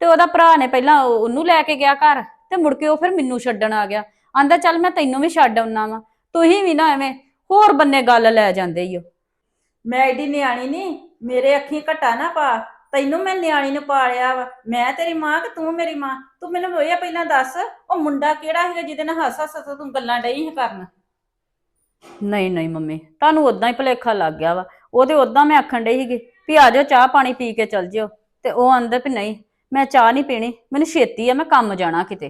ਤੇ ਉਹਦਾ ਭਰਾ ਨੇ ਪਹਿਲਾਂ ਉਹ- ਉਹਨੂੰ ਲੈ ਕੇ ਗਿਆ ਘਰ ਤੇ ਮੁੜ ਕੇ ਉਹ ਫਿਰ ਮੈਨੂੰ ਛੱਡਣ ਆ ਗਿਆ। ਆਂਦਾ ਚੱਲ ਮੈਂ ਤੈਨੂੰ ਵੀ ਛੱਡ ਆਉਣਾ ਵਾ। ਤੁਸੀਂ ਵੀ ਨਾ ਐਵੇਂ ਹੋਰ ਬੰਨੇ ਗੱਲ ਲੈ ਜਾਂਦੇ ਹੀ ਹੋ ਮੈਂ ਐਡੀ ਨਿਆਣੀ ਨਹੀਂ ਮੇਰੇ ਅੱਖੀਂ ਘਟਾ ਨਾ ਪਾ। ਤੈਨੂੰ ਮੈਂ ਨਿਆਣੀ ਨੂੰ ਪਾਲਿਆ ਵਾ ਮੈਂ ਤੇਰੀ ਮਾਂ ਕਿ ਤੂੰ ਮੇਰੀ ਮਾਂ? ਤੂੰ ਮੈਨੂੰ ਇਹ ਪਹਿਲਾਂ ਦੱਸ ਉਹ ਮੁੰਡਾ ਕਿਹੜਾ ਹੈਗਾ ਜਿਹਦੇ ਨਾਲ ਹੱਸ ਹੱਸ ਤੂੰ ਗੱਲਾਂ ਡਈ ਸੀ ਕਰਨ? ਨਹੀਂ ਨਹੀਂ ਮੰਮੀ ਤੁਹਾਨੂੰ ਉਦਾਂ ਹੀ ਭੁਲੇਖਾ ਲੱਗ ਗਿਆ ਵਾ। ਉਹਦੇ ਉਦਾਂ ਮੈਂ ਆਖਣ ਡਈ ਸੀਗੀ ਵੀ ਆ ਜਾਓ ਚਾਹ ਪਾਣੀ ਪੀ ਕੇ ਚੱਲ ਜਿਓ। ਤੇ ਉਹ ਆਂਦਾ ਵੀ ਨਹੀਂ ਮੈਂ ਚਾਹ ਨਹੀਂ ਪੀਣੀ ਮੈਨੂੰ ਛੇਤੀ ਆ ਮੈਂ ਕੰਮ ਜਾਣਾ ਕਿਤੇ।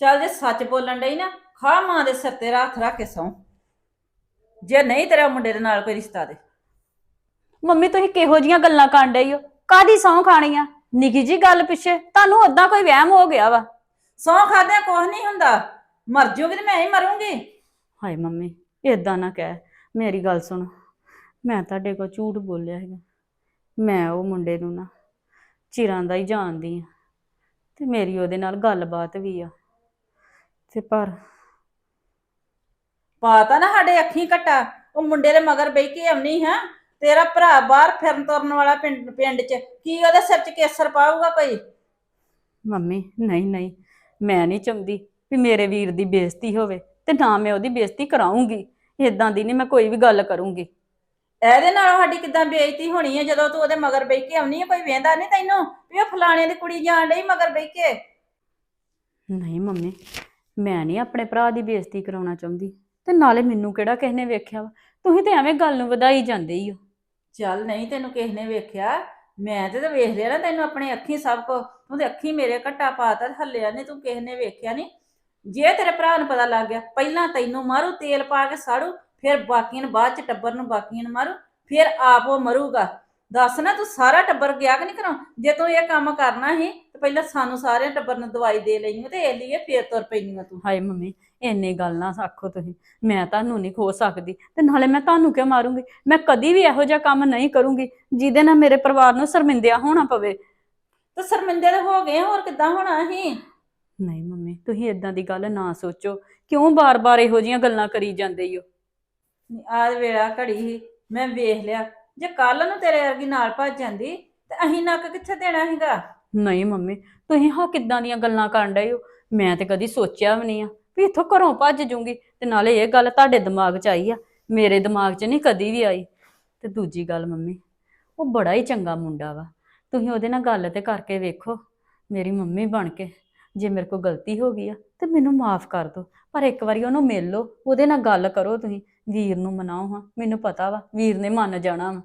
ਚੱਲ ਜੇ ਸੱਚ ਬੋਲਣ ਡਈ ਨਾ ਖਾ ਮਾਂ ਦੇ ਸਿਰ ਤੇ ਹੱਥ ਰੱਖ ਕੇ ਸੌਂ। ਜੇ ਨਹੀਂ ਤੇਰਾ ਮੁੰਡੇ ਦੇ ਨਾਲ ਕੋਈ ਰਿਸ਼ਤਾ ਦੇ ਮੰਮੀ ਤੁਸੀਂ ਕਿਹੋ ਜੀਆਂ ਗੱਲਾਂ ਕਰਨ ਡਈ ਹੋ? ਕਾਦੀ ਸਹੁੰ ਖਾਣੀ ਆ? ਨਿੱਕੀ ਜੀ ਗੱਲ ਪਿੱਛੇ ਤੁਹਾਨੂੰ ਉਦਾਂ ਕੋਈ ਵਹਿਮ ਹੋ ਗਿਆ ਵਾ? ਸੌਂ ਖਾਦਿਆਂ ਕੁਛ ਨਹੀਂ ਹੁੰਦਾ। ਮਰ ਜਾਓਗੇ ਤੇ ਮੈਂ ਹੀ ਮਰੂੰਗੀ। ਹਾਏ ਮੰਮੀ ਏਦਾਂ ਨਾ ਕਹਿ। ਮੇਰੀ ਗੱਲ ਸੁਣ। ਮੈਂ ਤੁਹਾਡੇ ਕੋਲ ਝੂਠ ਬੋਲਿਆ ਹੈਗਾ। ਮੈਂ ਉਹ ਮੁੰਡੇ ਨੂੰ ਨਾ ਚਿਰਾਂ ਦਾ ਹੀ ਜਾਣਦੀ ਆ। ਤੇ ਮੇਰੀ ਉਹਦੇ ਨਾਲ ਗੱਲਬਾਤ ਵੀ ਆ। ਤੇ ਪਰ ਪਾਤਾ ਨਾ ਸਾਡੇ ਅੱਖੀਂ ਘਟਾ। ਉਹ ਮੁੰਡੇ ਦੇ ਮਗਰ ਬਈ ਕੇ ਆਉਣੀ ਹਾਂ ਤੇਰਾ ਭਰਾ ਬਾਹਰ ਫਿਰਨ ਤੁਰਨ ਵਾਲਾ ਪਿੰਡ ਪਿੰਡ 'ਚ ਕੀ ਉਹਦੇ ਸਿਰ 'ਚ ਕੇਸਰ ਪਾਊਗਾ ਕੋਈ? ਮੰਮੀ ਨਹੀਂ ਨਹੀਂ ਮੈਂ ਨਹੀਂ ਚਾਹੁੰਦੀ ਵੀ ਮੇਰੇ ਵੀਰ ਦੀ ਬੇਇੱਜ਼ਤੀ ਹੋਵੇ ਤੇ ਨਾ ਮੈਂ ਉਹਦੀ ਬੇਇੱਜ਼ਤੀ ਕਰਾਉਂਗੀ ਇਦਾਂ ਦੀ ਨਹੀਂ ਮੈਂ ਕੋਈ ਵੀ ਗੱਲ ਕਰੂੰਗੀ। ਇਹਦੇ ਨਾਲ ਸਾਡੀ ਕਿਦਾਂ ਬੇਇੱਜ਼ਤੀ ਹੋਣੀ ਹੈ ਜਦੋਂ ਤੂੰ ਉਹਦੇ ਮਗਰ ਬਈ ਕੇ ਆਉਣੀ ਹੈ ਕੋਈ ਵੇਂਦਾ ਨਹੀਂ ਤੈਨੂੰ ਵੀ ਉਹ ਫਲਾਣੇ ਦੀ ਕੁੜੀ ਜਾਣ ਡਈ ਮਗਰ ਬਈ ਕੇ? ਨਹੀਂ ਮੰਮੀ ਮੈਂ ਨਹੀਂ ਆਪਣੇ ਭਰਾ ਦੀ ਬੇਇੱਜ਼ਤੀ ਕਰਾਉਣਾ ਚਾਹੁੰਦੀ। ਤੇ ਨਾਲੇ ਮੈਨੂੰ ਕਿਹੜਾ ਕਿਸੇ ਨੇ ਵੇਖਿਆ ਵਾ? ਤੁਸੀਂ ਤੇ ਐਵੇਂ ਗੱਲ ਨੂੰ ਵਧਾਈ ਜਾਂਦੇ ਹੀ ਹੋ ਚੱਲ ਨਹੀਂ ਤੈਨੂੰ ਕਿਸ ਨੇ ਵੇਖਿਆ, ਮੈਂ ਤੇ ਤਾਂ ਵੇਖ ਲਿਆ ਨਾ ਤੈਨੂੰ ਆਪਣੇ ਅੱਖੀ ਸਭ ਕੋ, ਤੂੰ ਤੇ ਅੱਖੀਂ ਮੇਰੇ ਘੱਟਾ ਪਾਤਾ ਤੇ ਹੱਲਿਆ ਨਹੀਂ ਤੂੰ ਕਿਸੇ ਨੇ ਵੇਖਿਆ ਨਹੀਂ ਜੇ ਤੇਰੇ ਭਰਾ ਨੂੰ ਪਤਾ ਲੱਗ ਗਿਆ, ਪਹਿਲਾਂ ਤੈਨੂੰ ਮਾਰੂ, ਤੇਲ ਪਾ ਕੇ ਸਾੜੂ, ਫਿਰ ਬਾਕੀਆਂ ਨੂੰ ਬਾਅਦ ਚ ਟੱਬਰ ਨੂੰ ਬਾਕੀਆਂ ਨੂੰ ਮਾਰੂ, ਫਿਰ ਆਪ ਉਹ ਮਰੂਗਾ। ਦੱਸ ਨਾ ਤੂੰ ਸਾਰਾ ਟੱਬਰ ਗਿਆ ਕਿ ਨਹੀਂ ਕਰਾਂ ਜੇ ਤੂੰ ਇਹ ਕੰਮ ਕਰਨਾ ਸੀ, ਤੇ ਪਹਿਲਾਂ ਸਾਨੂੰ ਸਾਰੇ ਟੱਬਰ ਨੂੰ ਦਵਾਈ ਦੇ ਲੈਣੀ ਤੇ ਇਹ ਲਈਏ ਫੇਰ ਤੁਰ ਪੈਣੀਆਂ ਤੂੰ। ਹਾਏ ਮੰਮੀ ਇੰਨੀ ਗੱਲ ਨਾ ਆਖੋ ਤੁਸੀਂ। ਮੈਂ ਤੁਹਾਨੂੰ ਨਹੀਂ ਖੋ ਸਕਦੀ। ਤੇ ਨਾਲੇ ਮੈਂ ਤੁਹਾਨੂੰ ਕਿਉਂ ਮਾਰੂੰਗੀ? ਮੈਂ ਕਦੀ ਵੀ ਇਹੋ ਜਿਹਾ ਕੰਮ ਨਹੀਂ ਕਰੂੰਗੀ ਜਿਹਦੇ ਨਾਲ ਮੇਰੇ ਪਰਿਵਾਰ ਨੂੰ ਸ਼ਰਮਿੰਦਿਆ ਹੋਣਾ ਪਵੇ। ਤੇ ਸ਼ਰਮਿੰਦੇ ਤਾਂ ਹੋ ਗਏ ਹੋਰ ਕਿੱਦਾਂ ਹੋਣਾ ਸੀ ਨਹੀਂ ਮੰਮੀ ਤੁਸੀਂ ਇਦਾਂ ਦੀ ਗੱਲ ਨਾ ਸੋਚੋ। ਕਿਉਂ ਬਾਰ-ਬਾਰ ਇਹੋ ਜੀਆਂ ਗੱਲਾਂ ਕਰੀ ਜਾਂਦੇ ਹੋ ਆਹ ਵੇਲਾ ਘੜੀ ਸੀ ਮੈਂ ਵੇਖ ਲਿਆ। ਜੇ ਕੱਲ ਨੂੰ ਤੇਰੇ ਵਰਗੀ ਨਾਲ ਭੱਜ ਜਾਂਦੀ ਤੇ ਅਹੀਂ ਨੱਕ ਕਿੱਥੇ ਦੇਣਾ ਹੈਗਾ ਨਹੀਂ ਮੰਮੀ ਤੁਸੀਂ ਹਾਂ ਕਿੱਦਾਂ ਦੀਆਂ ਗੱਲਾਂ ਕਰਨ ਡਏ ਹੋ ਮੈਂ ਤੇ ਕਦੀ ਸੋਚਿਆ ਵੀ ਨਹੀਂ ਆ। ਵੀ ਇੱਥੋਂ ਘਰੋਂ ਭੱਜ ਜੂੰਗੀ ਤੇ ਨਾਲੇ ਇਹ ਗੱਲ ਤੁਹਾਡੇ ਦਿਮਾਗ 'ਚ ਆਈ ਆ, ਮੇਰੇ ਦਿਮਾਗ 'ਚ ਨਹੀਂ ਕਦੀ ਵੀ ਆਈ। ਤੇ ਦੂਜੀ ਗੱਲ ਮੰਮੀ, ਉਹ ਬੜਾ ਹੀ ਚੰਗਾ ਮੁੰਡਾ ਵਾ। ਤੁਸੀਂ ਉਹਦੇ ਨਾਲ ਗੱਲ ਤੇ ਕਰਕੇ ਵੇਖੋ, ਮੇਰੀ ਮੰਮੀ ਬਣ ਕੇ, ਜੇ ਮੇਰੇ ਕੋਲ ਗਲਤੀ ਹੋ ਗਈ ਆ, ਤੇ ਮੈਨੂੰ ਮਾਫ ਕਰ ਦਿਓ। ਪਰ ਇੱਕ ਵਾਰੀ ਉਹਨੂੰ ਮਿਲ ਲਓ, ਉਹਦੇ ਨਾਲ ਗੱਲ ਕਰੋ ਤੁਸੀਂ, ਵੀਰ ਨੂੰ ਮਨਾਓ ਹਾਂ, ਮੈਨੂੰ ਪਤਾ ਵਾ, ਵੀਰ ਨੇ ਮੰਨ ਜਾਣਾ ਵਾ।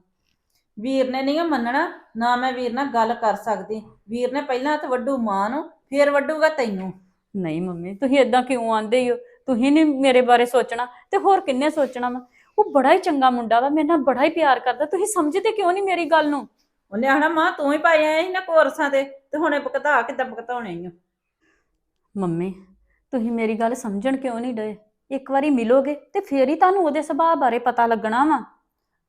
ਵੀਰ ਨੇ ਨਹੀਂ ਮੰਨਣਾ, ਨਾ ਮੈਂ ਵੀਰ ਨਾਲ ਗੱਲ ਕਰ ਸਕਦੀ। ਵੀਰ ਨੇ ਪਹਿਲਾਂ ਤਾਂ ਵੱਡੂ ਮਾਂ ਨੂੰ, ਫੇਰ ਵੱਡੂਗਾ ਤੈਨੂੰ। ਨਹੀਂ ਮੰਮੀ ਤੁਸੀਂ ਇਦਾਂ ਕਿਉਂ ਆਂਦੇ ਹੋ ਤੁਸੀਂ ਨਹੀਂ ਮੇਰੇ ਬਾਰੇ ਸੋਚਣਾ ਤੇ ਹੋਰ ਕਿੰਨੇ ਸੋਚਣਾ ਵਾ? ਉਹ ਬੜਾ ਹੀ ਚੰਗਾ ਮੁੰਡਾ ਵਾ ਮੇਰੇ ਨਾਲ ਬੜਾ ਹੀ ਪਿਆਰ ਕਰਦਾ ਤੁਸੀਂ ਸਮਝਦੇ ਕਿਉਂ ਨਹੀਂ ਮੇਰੀ ਗੱਲ ਨੂੰ? ਉਹਨੇ ਆਖਣਾ ਮਾਂ ਤੂੰ ਹੀ ਪਾਈ ਆਇਆ ਸੀ ਨਾ ਕੋਰਸਾਂ ਤੇ ਤੇ ਹੁਣੇ ਭੁਗਤਾ ਕਿੱਦਾਂ ਭੁਗਤਾਉਣੇ ਈ ਓ? ਮੰਮੀ ਤੁਸੀਂ ਮੇਰੀ ਗੱਲ ਸਮਝਣ ਕਿਉਂ ਨਹੀਂ ਡਏ? ਇੱਕ ਵਾਰੀ ਮਿਲੋਗੇ ਤੇ ਫੇਰ ਹੀ ਤੁਹਾਨੂੰ ਉਹਦੇ ਸੁਭਾਅ ਬਾਰੇ ਪਤਾ ਲੱਗਣਾ ਵਾ।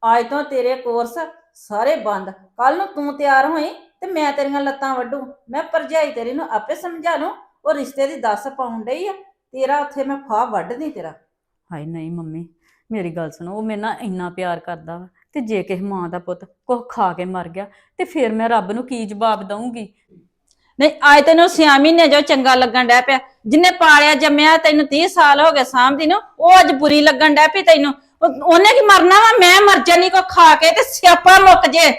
ਅੱਜ ਤੋਂ ਤੇਰੇ ਕੋਰਸ ਸਾਰੇ ਬੰਦ ਕੱਲ ਨੂੰ ਤੂੰ ਤਿਆਰ ਹੋਈ ਤੇ ਮੈਂ ਤੇਰੀਆਂ ਲੱਤਾਂ ਵੱਢੂ। ਮੈਂ ਭਰਜਾਈ ਤੇਰੀ ਨੂੰ ਆਪੇ ਸਮਝਾ ਲੂੰ ਉਹ ਰਿਸ਼ਤੇ ਦੀ ਦੱਸ ਪਾਉਣ ਡਈ ਆ ਤੇਰਾ ਉੱਥੇ ਮੈਂ ਫਾਹ ਵੱਢਦੀ ਤੇਰਾ। ਹਾਏ ਨਹੀਂ ਮੰਮੀ ਮੇਰੀ ਗੱਲ ਸੁਣੋ ਉਹ ਮੇਰੇ ਨਾਲ ਇੰਨਾ ਪਿਆਰ ਕਰਦਾ ਵਾ ਤੇ ਜੇ ਕਿਸੇ ਮਾਂ ਦਾ ਪੁੱਤ ਕੁਝ ਖਾ ਕੇ ਮਰ ਗਿਆ ਤੇ ਫਿਰ ਮੈਂ ਰੱਬ ਨੂੰ ਕੀ ਜਵਾਬ ਦਵਾਂਗੀ ਨਹੀਂ ਅੱਜ ਤੈਨੂੰ ਸਿਆ ਮਹੀਨੇ ਜੋ ਚੰਗਾ ਲੱਗਣ ਡਿਆ ਪਿਆ ਜਿੰਨੇ ਪਾਲਿਆ ਜੰਮਿਆ ਤੈਨੂੰ 30 ਸਾਲ ਹੋ ਗਏ ਸਾਂਭਦੀ ਨੂੰ ਉਹ ਅੱਜ ਬੁਰੀ ਲੱਗਣ ਡਿਆ ਪਈ ਤੈਨੂੰ। ਉਹ- ਉਹਨੇ ਕੀ ਮਰਨਾ ਵਾ? ਮੈਂ ਮਰ ਜਾਨੀ ਕੋ ਖਾ ਕੇ ਤੇ ਸਿਆਪਾ ਮੁੱਕ ਜੇ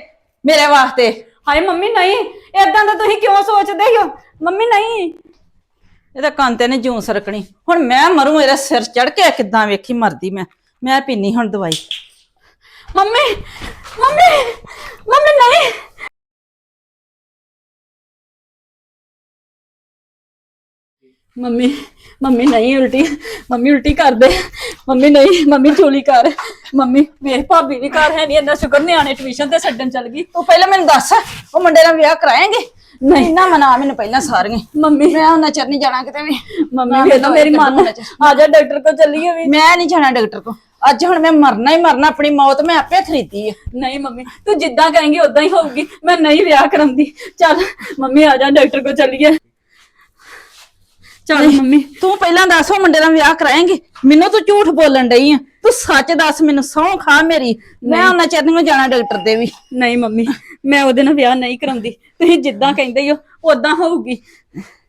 ਮੇਰੇ ਵਾਸਤੇ। ਹਾਏ ਮੰਮੀ ਨਹੀਂ ਏਦਾਂ ਦਾ ਤੁਸੀਂ ਕਿਉਂ ਸੋਚਦੇ ਹੋ? ਮੰਮੀ ਨਹੀਂ। ਇਹਦਾ ਕੰਨ ਤੇ ਨੇ ਜੂੰ ਸਰਕਣੀ। ਹੁਣ ਮੈਂ ਮਰੂੰ ਇਹਦੇ ਸਿਰ ਚੜ ਕੇ ਕਿੱਦਾਂ ਵੇਖੀ ਮਰਦੀ ਮੈਂ। ਮੈਂ ਪੀਨੀ ਹੁਣ ਦਵਾਈ। ਮੰਮੀ ਮੰਮੀ ਮੰਮੀ ਨਹੀਂ। ਮੰਮੀ ਮੰਮੀ ਨਹੀਂ ਉਲਟੀ ਮੰਮੀ ਉਲਟੀ ਕਰ ਦੇ। ਮੰਮੀ ਨਹੀਂ ਮੰਮੀ ਚੋਲੀ ਕਰ। ਮੰਮੀ ਵੇਖ ਭਾਬੀ ਵੀ ਘਰ ਹੈ ਨਹੀਂ ਇੰਨਾ ਸ਼ੁਕਰ ਨਿਆਣੇ ਟਿਊਸ਼ਨ ਤੇ ਛੱਡਣ ਚੱਲ ਗਈ। ਤੂੰ ਪਹਿਲਾਂ ਮੈਨੂੰ ਦੱਸ ਉਹ ਮੁੰਡੇ ਨਾਲ ਵਿਆਹ ਕਰਾਏਂਗੇ? ਨਹੀਂ। ਨਾ ਮਨਾ ਮੈਨੂੰ ਪਹਿਲਾਂ ਸਾਰੀਆਂ ਮੰਮੀ। ਮੈਂ ਉਹਨਾਂ ਚਿਰ ਨਹੀਂ ਜਾਣਾ ਕਿਤੇ ਵੀ। ਮੰਮੀ ਵੇਖ ਲਓ ਮੇਰੀ ਮਨ ਆ ਜਾ ਡਾਕਟਰ ਕੋਲ ਚੱਲੀਏ ਵੀ। ਮੈਂ ਨਹੀਂ ਜਾਣਾ ਡਾਕਟਰ ਕੋ ਅੱਜ ਹੁਣ ਮੈਂ ਮਰਨਾ ਹੀ ਮਰਨਾ ਆਪਣੀ ਮੌਤ ਮੈਂ ਆਪੇ ਖਰੀਦੀ ਹੈ ਨਹੀਂ ਮੰਮੀ ਤੂੰ ਜਿੱਦਾਂ ਕਹੇਂਗੀ ਉਦਾਂ ਹੀ ਹੋਊਗੀ। ਮੈਂ ਨਹੀਂ ਵਿਆਹ ਕਰਾਂਦੀ। ਚੱਲ ਮੰਮੀ ਆ ਜਾ ਡਾਕਟਰ ਕੋਲ ਚੱਲੀਏ। ਚੱਲ ਮੰਮੀ। ਤੂੰ ਪਹਿਲਾਂ ਦੱਸ ਉਹ ਮੁੰਡੇ ਨਾਲ ਵਿਆਹ ਕਰਾਏਂਗੇ? ਮੈਨੂੰ ਤੂੰ ਝੂਠ ਬੋਲਣ ਡਈ ਆ। ਤੂੰ ਸੱਚ ਦੱਸ ਮੈਨੂੰ ਸਹੁੰ ਖਾ ਮੇਰੀ। ਮੈਂ ਉਹਨਾਂ ਚਿਰ ਨੂੰ ਜਾਣਾ ਡਾਕਟਰ ਦੇ ਵੀ। ਨਹੀਂ ਮੰਮੀ ਮੈਂ ਉਹਦੇ ਨਾਲ ਵਿਆਹ ਨਹੀਂ ਕਰਾਉਂਦੀ। ਤੁਸੀਂ ਜਿੱਦਾਂ ਕਹਿੰਦੇ ਹੋ ਉਦਾਂ ਹੋਊਗੀ।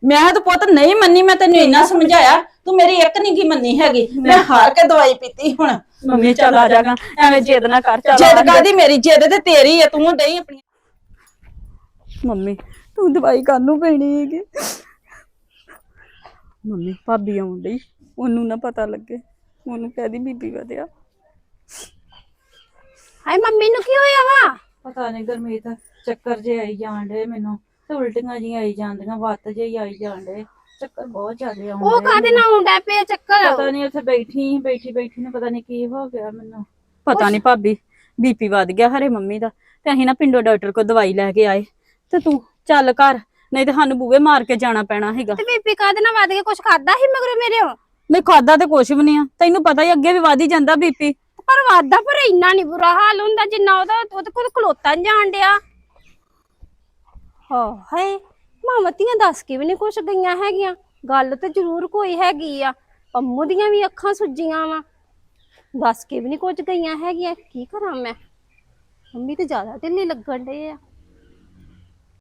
ਮੈਂ ਤਾਂ ਪੁੱਤ ਨਹੀਂ ਮੰਨੀ ਮੈਂ ਤੈਨੂੰ ਇੰਨਾ ਸਮਝਾਇਆ ਤੂੰ ਮੇਰੀ ਇੱਕ ਨਹੀਂ ਕੀ ਮੰਨੀ ਹੈਗੀ। ਮੈਂ ਹਾਰ ਕੇ ਦਵਾਈ ਪੀਤੀ ਹੁਣ। ਮੰਮੀ ਚੱਲ ਆ ਜਾਗਾ। ਐਵੇਂ ਜਿੱਦ ਨਾ ਕਰ ਚੱਲ ਜਿੱਦ। ਕਾਦੀ ਮੇਰੀ ਜਿੱਦ ਤੇ ਤੇਰੀ ਆ ਤੂੰ ਡਈ ਆਪਣੀ। ਮੰਮੀ ਤੂੰ ਦਵਾਈ ਕਾਹਨੂੰ ਪੈਣੀ ਹੈਗੀ। ਮੰਮੀ ਭਾਬੀ ਆਉਣ ਡਈ। ਉਹਨੂੰ ਨਾ ਪਤਾ ਲੱਗੇ। ਉਹਨੂੰ ਕਹਿਦੀ ਬੀਬੀ ਵਧਿਆ। ਹਾਏ ਮੰਮੀ ਨੂੰ ਕੀ ਹੋਇਆ ਵਾ? ਪਤਾ ਨਹੀਂ ਗਰਮੀਤ ਚੱਕਰ ਜੇ ਆਈ ਜਾਣ ਡੇ ਮੈਨੂੰ। ਤੇ ਉਲਟੀਆਂ ਜੀ ਆਈ ਜਾਂਦੀਆਂ ਵੱਤ ਜੇ ਆਈ ਜਾਣ ਡੇ ਚੱਕਰ ਬਹੁਤ ਜ਼ਿਆਦਾ ਆਉਂਦੇ ਉਹ ਕਾਦੇ ਨਾਲ ਹੁੰਦਾ ਪਿਆ ਚੱਕਰ? ਪਤਾ ਨਹੀਂ ਉੱਥੇ ਬੈਠੀ ਬੈਠੀ ਬੈਠੀ ਨੂੰ ਪਤਾ ਨਹੀਂ ਕੀ ਹੋ ਗਿਆ ਮੈਨੂੰ। ਪਤਾ ਨਹੀਂ ਭਾਬੀ ਬੀਪੀ ਵੱਧ ਗਿਆ ਹਰੇ ਮੰਮੀ ਦਾ। ਤੇ ਅਸੀਂ ਨਾ ਪਿੰਡੋਂ ਡਾਕਟਰ ਕੋਲ ਦਵਾਈ ਲੈ ਕੇ ਆਏ। ਤੇ ਤੂੰ ਚੱਲ ਘਰ। ਨਹੀਂ ਤੇ ਸਾਨੂੰ ਬੂਵੇ ਮਾਰ ਕੇ ਜਾਣਾ ਪੈਣਾ ਹੈਗਾ। ਤੇ ਬੀਪੀ ਕਾਦੇ ਨਾਲ ਵੱਧ ਕੇ ਕੁਝ ਖਾਦਾ ਸੀ ਮਗਰ ਮੇਰੇ ਨਹੀਂ ਖਾਦਾ ਤੇ ਕੁਛ ਵੀ ਨਹੀਂ ਆ। ਤੈਨੂੰ ਪਤਾ ਹੀ ਅੱਗੇ ਵੀ ਵਧ ਹੀ ਜਾਂਦਾ ਬੀਪੀ ਪਰ ਵਾਦਾ ਪਰ ਇੰਨਾ ਨਹੀਂ ਬੁਰਾ ਹਾਲ ਹੁੰਦਾ ਜਿੰਨਾ ਉਹਦਾ ਉਹਦੇ ਕੋਲ ਖਲੋਤਾ ਨੀ ਜਾਣ ਡਿਆ। ਹਾਂ ਹਾਏ ਮਾਮਤੀਆਂ ਦੱਸ ਕੇ ਵੀ ਨਹੀਂ ਕੁਛ ਗਈਆਂ ਹੈਗੀਆਂ। ਗੱਲ ਤੇ ਜ਼ਰੂਰ ਕੋਈ ਹੈਗੀ ਆ। ਪੰਮੂ ਦੀਆਂ ਵੀ ਅੱਖਾਂ ਸੁੱਜੀਆਂ ਵਾ। ਦੱਸ ਕੇ ਵੀ ਨਹੀਂ ਕੁਝ ਗਈਆਂ ਹੈਗੀਆਂ। ਕੀ ਕਰਾਂ ਮੈਂ? ਮੰਮੀ ਤੇ ਜ਼ਿਆਦਾ ਢਿੱਲੀ ਲੱਗਣ ਡੇ ਆ।